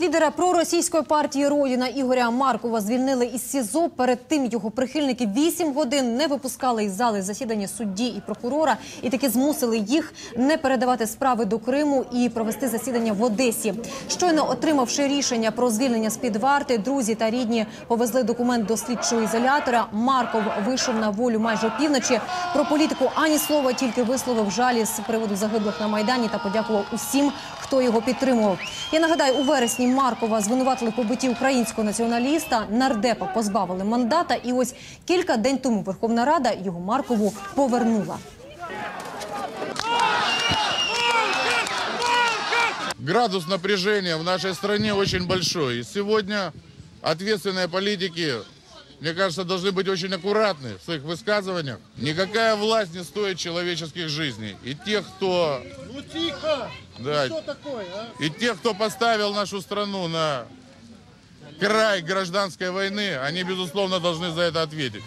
Лідера проросійської партії Родіна Ігоря Маркова звільнили із СІЗО. Перед тим його прихильники 8 годин не випускали із зали засідання судді і прокурора, і таки змусили їх не передавати справи до Криму і провести засідання в Одесі. Щойно отримавши рішення про звільнення з під варти, друзі та рідні повезли документ до слідчого ізолятора. Марков вийшов на волю майже опівночі. Про політику ані слова, тільки висловив жалі з приводу загиблих на майдані та подякував усім, хто його підтримував. Я нагадаю, у вересні Маркова звинуватили побиті українського націоналіста. Нардепа позбавили мандата. І ось кілька день тому Верховна Рада його Маркову повернула. Градус напряжения в нашей стране очень большой. И сегодня ответственные политики, мне кажется, должны быть очень аккуратны в своих высказываниях. Никакая власть не стоит человеческих жизней. И тех, кто, Ну тихо! да, Что такое, а? и тех, кто поставил нашу страну на край гражданской войны, они, безусловно, должны за это ответить.